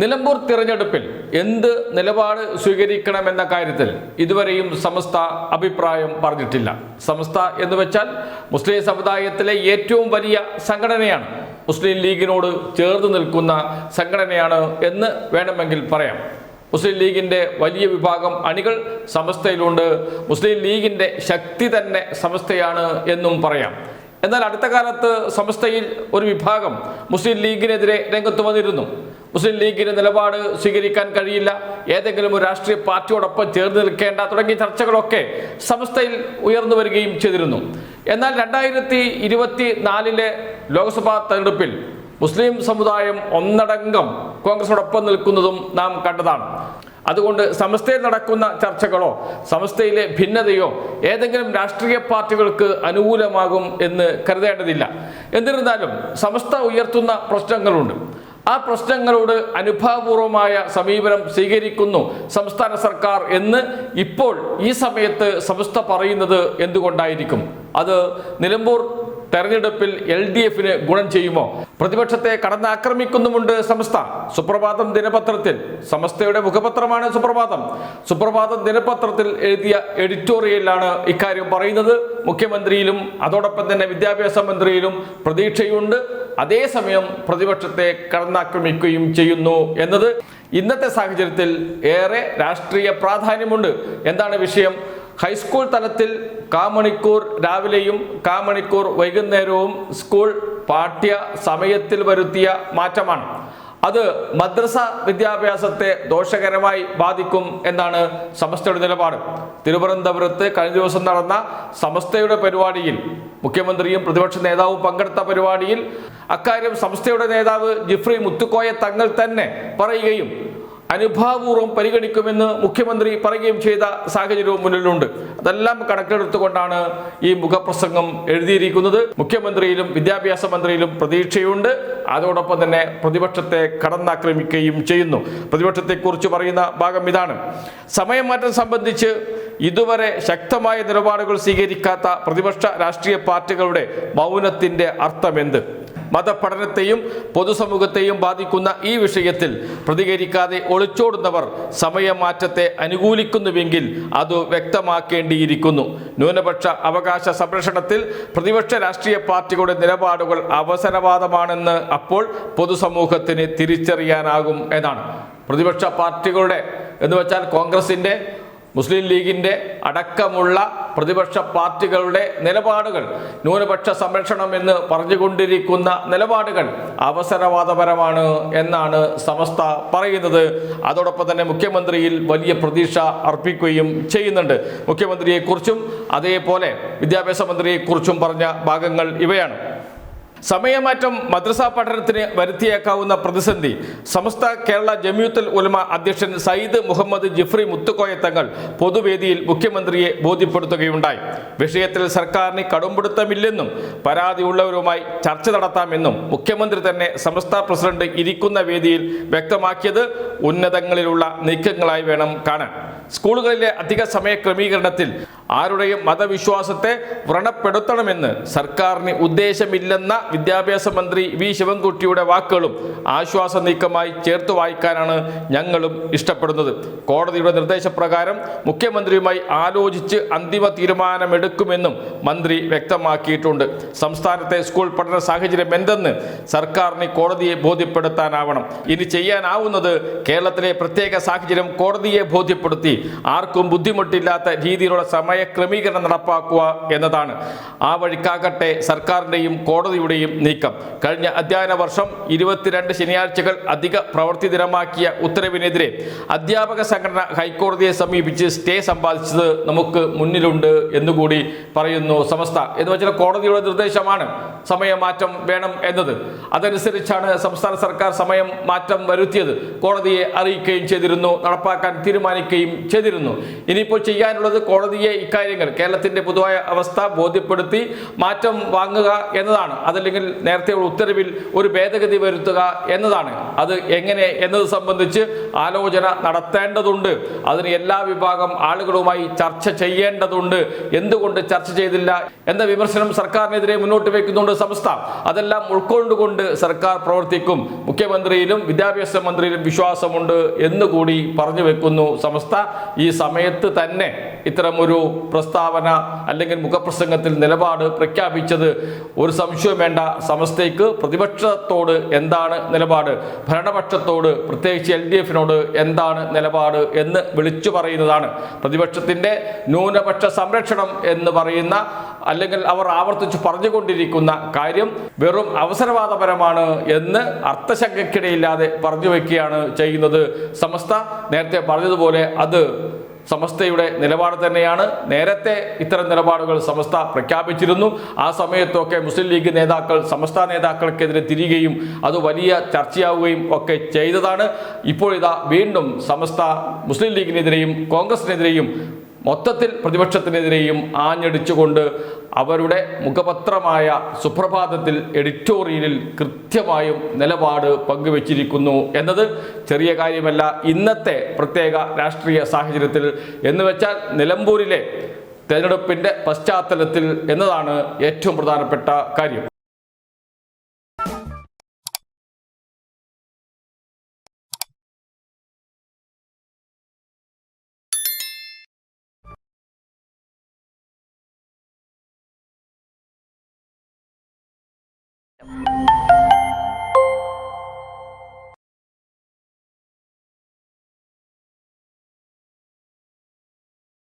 നിലമ്പൂർ തിരഞ്ഞെടുപ്പിൽ എന്ത് നിലപാട് സ്വീകരിക്കണമെന്ന കാര്യത്തിൽ ഇതുവരെയും സമസ്ത അഭിപ്രായം പറഞ്ഞിട്ടില്ല. സമസ്ത എന്ന് വെച്ചാൽ മുസ്ലിം സമുദായത്തിലെ ഏറ്റവും വലിയ സംഘടനയാണ്. മുസ്ലിം ലീഗിനോട് ചേർന്ന് നിൽക്കുന്ന സംഘടനയാണ് എന്ന് വേണമെങ്കിൽ പറയാം. മുസ്ലിം ലീഗിന്റെ വലിയ വിഭാഗം അണികൾ സമസ്തയിലുണ്ട്. മുസ്ലിം ലീഗിന്റെ ശക്തി തന്നെ സമസ്തയാണ് എന്നും പറയാം. എന്നാൽ അടുത്ത കാലത്ത് സമസ്തയിൽ ഒരു വിഭാഗം മുസ്ലിം ലീഗിനെതിരെ രംഗത്ത് വന്നിരുന്നു. മുസ്ലിം ലീഗിന് നിലപാട് സ്വീകരിക്കാൻ കഴിയില്ല. ഏതെങ്കിലും ഒരു രാഷ്ട്രീയ പാർട്ടിയോടൊപ്പം ചേർന്ന് നിൽക്കേണ്ട തുടങ്ങിയ ചർച്ചകളൊക്കെ സമസ്തയിൽ ഉയർന്നു വരികയും ചെയ്തിരുന്നു. എന്നാൽ രണ്ടായിരത്തി ഇരുപത്തി നാലിലെ ലോക്സഭാ തെരഞ്ഞെടുപ്പിൽ മുസ്ലിം സമുദായം ഒന്നടങ്കം കോൺഗ്രസിനോടൊപ്പം നിൽക്കുന്നതും നാം കണ്ടതാണ്. അതുകൊണ്ട് സമസ്തയിൽ നടക്കുന്ന ചർച്ചകളോ സമസ്തയിലെ ഭിന്നതയോ ഏതെങ്കിലും രാഷ്ട്രീയ പാർട്ടികൾക്ക് അനുകൂലമാകും എന്ന് കരുതേണ്ടതില്ല. എന്നിരുന്നാലും സമസ്ത ഉയർത്തുന്ന പ്രശ്നങ്ങളുണ്ട്. ആ പ്രശ്നങ്ങളോട് അനുഭാവപൂർവമായ സമീപനം സ്വീകരിക്കുന്നു സംസ്ഥാന സർക്കാർ എന്ന് ഇപ്പോൾ ഈ സമയത്ത് സംസ്ഥ പറയുന്നത് എന്തുകൊണ്ടായിരിക്കും? അത് നിലമ്പൂർ തെരഞ്ഞെടുപ്പിൽ എൽ ഡി എഫിന് ഗുണം ചെയ്യുമോ? പ്രതിപക്ഷത്തെ കടന്നാക്രമിക്കുന്നുമുണ്ട് സമസ്ത. സുപ്രഭാതം ദിനപത്രത്തിൽ സമസ്തയുടെ മുഖപത്രമാണ് സുപ്രഭാതം. സുപ്രഭാതം ദിനപത്രത്തിൽ എഴുതിയ എഡിറ്റോറിയലിലാണ് ഇക്കാര്യം പറയുന്നത്. മുഖ്യമന്ത്രിയിലും അതോടൊപ്പം തന്നെ വിദ്യാഭ്യാസ മന്ത്രിയിലും പ്രതീക്ഷയുണ്ട്. അതേസമയം പ്രതിപക്ഷത്തെ കടന്നാക്രമിക്കുകയും ചെയ്യുന്നു എന്നത് ഇന്നത്തെ സാഹചര്യത്തിൽ ഏറെ രാഷ്ട്രീയ പ്രാധാന്യമുണ്ട്. എന്താണ് വിഷയം? ഹൈസ്കൂൾ തലത്തിൽ കാമണിക്കൂർ രാവിലെയും കാമണിക്കൂർ വൈകുന്നേരവും സ്കൂൾ പാഠ്യ സമയത്തിൽ വരുത്തിയ മാറ്റമാണ്. അത് മദ്രസ വിദ്യാഭ്യാസത്തെ ദോഷകരമായി ബാധിക്കും എന്നാണ് സമസ്തയുടെ നിലപാട്. തിരുവനന്തപുരത്ത് കഴിഞ്ഞ ദിവസം നടന്ന സമസ്തയുടെ പരിപാടിയിൽ മുഖ്യമന്ത്രിയും പ്രതിപക്ഷ നേതാവും പങ്കെടുത്ത പരിപാടിയിൽ അക്കാര്യം സമസ്തയുടെ നേതാവ് ജിഫ്രി മുത്തുക്കോയ തങ്ങൾ തന്നെ പറയുകയും അനുഭാവപൂർവം പരിഗണിക്കുമെന്ന് മുഖ്യമന്ത്രി പറയുകയും ചെയ്ത സാഹചര്യവും മുന്നിലുണ്ട്. അതെല്ലാം കണക്കിലെടുത്തുകൊണ്ടാണ് ഈ മുഖപ്രസംഗം എഴുതിയിരിക്കുന്നത്. മുഖ്യമന്ത്രിയിലും വിദ്യാഭ്യാസ മന്ത്രിയിലും പ്രതീക്ഷയുണ്ട്. അതോടൊപ്പം തന്നെ പ്രതിപക്ഷത്തെ കടന്നാക്രമിക്കുകയും ചെയ്യുന്നു. പ്രതിപക്ഷത്തെക്കുറിച്ച് പറയുന്ന ഭാഗം ഇതാണ്. സമയമാറ്റം സംബന്ധിച്ച് ഇതുവരെ ശക്തമായ നിലപാടുകൾ സ്വീകരിക്കാത്ത പ്രതിപക്ഷ രാഷ്ട്രീയ പാർട്ടികളുടെ മൗനത്തിന്റെ അർത്ഥമെന്ത്? മതപഠനത്തെയും പൊതുസമൂഹത്തെയും ബാധിക്കുന്ന ഈ വിഷയത്തിൽ പ്രതികരിക്കാതെ ഒളിച്ചോടുന്നവർ സമയമാറ്റത്തെ അനുകൂലിക്കുന്നുവെങ്കിൽ അത് വ്യക്തമാക്കേണ്ടിയിരിക്കുന്നു. ന്യൂനപക്ഷ അവകാശ സംരക്ഷണത്തിൽ പ്രതിപക്ഷ രാഷ്ട്രീയ പാർട്ടികളുടെ നിലപാടുകൾ അവസരവാദമാണെന്ന് അപ്പോൾ പൊതുസമൂഹത്തിന് തിരിച്ചറിയാനാകും എന്നാണ്. പ്രതിപക്ഷ പാർട്ടികളുടെ എന്ന് വെച്ചാൽ കോൺഗ്രസിന്റെ മുസ്ലിം ലീഗിന്റെ അടക്കമുള്ള പ്രതിപക്ഷ പാർട്ടികളുടെ നിലപാടുകൾ ന്യൂനപക്ഷ സംരക്ഷണം എന്ന് പറഞ്ഞുകൊണ്ടിരിക്കുന്ന നിലപാടുകൾ അവസരവാദപരമാണ് എന്നാണ് സമസ്ത പറയുന്നത്. അതോടൊപ്പം തന്നെ മുഖ്യമന്ത്രിയിൽ വലിയ പ്രതീക്ഷ അർപ്പിക്കുകയും ചെയ്യുന്നുണ്ട്. മുഖ്യമന്ത്രിയെക്കുറിച്ചും അതേപോലെ വിദ്യാഭ്യാസ മന്ത്രിയെക്കുറിച്ചും പറഞ്ഞ ഭാഗങ്ങൾ ഇവയാണ്. സമയമാറ്റം മദ്രസ പഠനത്തിന് വരുത്തിയേക്കാവുന്ന പ്രതിസന്ധി. സമസ്ത കേരള ജമിയത്തുൽ ഉലമ അധ്യക്ഷൻ സയ്യിദ് മുഹമ്മദ് ജിഫ്രി മുത്തുക്കോയ തങ്ങൾ പൊതുവേദിയിൽ മുഖ്യമന്ത്രിയെ ബോധ്യപ്പെടുത്തുകയുണ്ടായി. വിഷയത്തിൽ സർക്കാരിന് കടുംപിടുത്തമില്ലെന്നും പരാതിയുള്ളവരുമായി ചർച്ച നടത്താമെന്നും മുഖ്യമന്ത്രി തന്നെ സമസ്ത പ്രസിഡന്റ് ഇരിക്കുന്ന വേദിയിൽ വ്യക്തമാക്കിയത് ഉന്നതങ്ങളിലുള്ള നീക്കങ്ങളായി വേണം കാണാൻ. സ്കൂളുകളിലെ അധിക സമയ ക്രമീകരണത്തിൽ ആരുടെയും മതവിശ്വാസത്തെ വ്രണപ്പെടുത്തണമെന്ന് സർക്കാരിന് ഉദ്ദേശമില്ലെന്ന വിദ്യാഭ്യാസ മന്ത്രി വി. ശിവൻകുട്ടിയുടെ വാക്കുകളും ആശ്വാസ നീക്കമായി ചേർത്ത് വായിക്കാനാണ് ഞങ്ങളും ഇഷ്ടപ്പെടുന്നത്. കോടതിയുടെ നിർദ്ദേശപ്രകാരം മുഖ്യമന്ത്രിയുമായി ആലോചിച്ച് അന്തിമ തീരുമാനമെടുക്കുമെന്നും മന്ത്രി വ്യക്തമാക്കിയിട്ടുണ്ട്. സംസ്ഥാനത്തെ സ്കൂൾ പഠന സാഹചര്യം എന്തെന്ന് സർക്കാരിന് കോടതിയെ ബോധ്യപ്പെടുത്താനാവണം. ഇനി ചെയ്യാനാവുന്നത് കേരളത്തിലെ പ്രത്യേക സാഹചര്യം കോടതിയെ ബോധ്യപ്പെടുത്തി ആർക്കും ബുദ്ധിമുട്ടില്ലാത്ത രീതിയിലുള്ള സമയക്രമീകരണം നടപ്പാക്കുക എന്നതാണ് ആ വഴിക്കാകട്ടെ സർക്കാരിന്റെയും കോടതിയുടെയും നീക്കം. കഴിഞ്ഞ അധ്യയന വർഷം ഇരുപത്തിരണ്ട് ശനിയാഴ്ചകൾ അധിക പ്രവൃത്തി ദിനമാക്കിയ ഉത്തരവിനെതിരെ അധ്യാപക സംഘടന ഹൈക്കോടതിയെ സമീപിച്ച് സ്റ്റേ സമ്പാദിച്ചത് നമുക്ക് മുന്നിലുണ്ട് എന്നുകൂടി പറയുന്നു സമസ്ത. എന്ന് വെച്ചാൽ കോടതിയുടെ നിർദ്ദേശമാണ് സമയമാറ്റം വേണം എന്നത്. അതനുസരിച്ചാണ് സംസ്ഥാന സർക്കാർ സമയം മാറ്റം വരുത്തിയത്. കോടതിയെ അറിയിക്കുകയും ചെയ്തിരുന്നു. നടപ്പാക്കാൻ തീരുമാനിക്കുകയും ചെയ്തിരുന്നു ഇനിയിപ്പോൾ ചെയ്യാനുള്ളത് കോടതിയെ ഇക്കാര്യങ്ങൾ കേരളത്തിന്റെ പൊതുവായ അവസ്ഥ ബോധ്യപ്പെടുത്തി മാറ്റം വാങ്ങുക എന്നതാണ്. അതല്ലെങ്കിൽ നേരത്തെയുള്ള ഉത്തരവിൽ ഒരു ഭേദഗതി വരുത്തുക എന്നതാണ്. അത് എങ്ങനെ എന്നത് സംബന്ധിച്ച് ആലോചന നടത്തേണ്ടതുണ്ട്. അതിന് എല്ലാ വിഭാഗം ആളുകളുമായി ചർച്ച ചെയ്യേണ്ടതുണ്ട്. എന്തുകൊണ്ട് ചർച്ച ചെയ്തില്ല എന്ന വിമർശനം സർക്കാരിനെതിരെ മുന്നോട്ട് വയ്ക്കുന്നുണ്ട് സംസ്ഥ അതെല്ലാം ഉൾക്കൊണ്ടുകൊണ്ട് സർക്കാർ പ്രവർത്തിക്കും. മുഖ്യമന്ത്രിയിലും വിദ്യാഭ്യാസ മന്ത്രിയിലും വിശ്വാസമുണ്ട് എന്നുകൂടി പറഞ്ഞു വെക്കുന്നു സംസ്ഥ ഈ സമയത്ത് തന്നെ ഇത്തരമൊരു പ്രസ്താവന അല്ലെങ്കിൽ മുഖപ്രസംഗത്തിൽ നിലപാട് പ്രഖ്യാപിച്ചത് ഒരു സംശയം വേണ്ട. സമസ്തയ്ക്ക് പ്രതിപക്ഷത്തോട് എന്താണ് നിലപാട്? ഭരണപക്ഷത്തോട് പ്രത്യേകിച്ച് എൽ ഡി എഫിനോട് എന്താണ് നിലപാട് എന്ന് വിളിച്ചു പറയുന്നതാണ്. പ്രതിപക്ഷത്തിന്റെ ന്യൂനപക്ഷ സംരക്ഷണം എന്ന് പറയുന്ന അല്ലെങ്കിൽ അവർ ആവർത്തിച്ച് പറഞ്ഞുകൊണ്ടിരിക്കുന്ന കാര്യം വെറും അവസരവാദപരമാണ് എന്ന് അർത്ഥശങ്കയ്ക്കിടയില്ലാതെ പറഞ്ഞു വയ്ക്കുകയാണ് ചെയ്യുന്നത്. സമസ്ത നേരത്തെ പറഞ്ഞതുപോലെ അത് സമസ്തയുടെ നിലപാട് തന്നെയാണ്. നേരത്തെ ഇത്തരം നിലപാടുകൾ സമസ്ത പ്രഖ്യാപിച്ചിരുന്നു. ആ സമയത്തൊക്കെ മുസ്ലിം ലീഗ് നേതാക്കൾ സമസ്ത നേതാക്കൾക്കെതിരെ തിരികുകയും അത് വലിയ ചർച്ചയാവുകയും ഒക്കെ ചെയ്തതാണ്. ഇപ്പോൾ ഇതാ വീണ്ടും സമസ്ത മുസ്ലിം ലീഗിനെതിരെയും കോൺഗ്രസിനെതിരെയും മൊത്തത്തിൽ പ്രതിപക്ഷത്തിനെതിരെയും ആഞ്ഞടിച്ചുകൊണ്ട് അവരുടെ മുഖപത്രമായ സുപ്രഭാതത്തിൽ എഡിറ്റോറിയലിൽ കൃത്യമായും നിലപാട് പങ്കുവച്ചിരിക്കുന്നു എന്നത് ചെറിയ കാര്യമല്ല. ഇന്നത്തെ പ്രത്യേക രാഷ്ട്രീയ സാഹചര്യത്തിൽ എന്ന് വെച്ചാൽ നിലമ്പൂരിലെ തെരഞ്ഞെടുപ്പിന്റെ പശ്ചാത്തലത്തിൽ എന്നതാണ് ഏറ്റവും പ്രധാനപ്പെട്ട കാര്യം.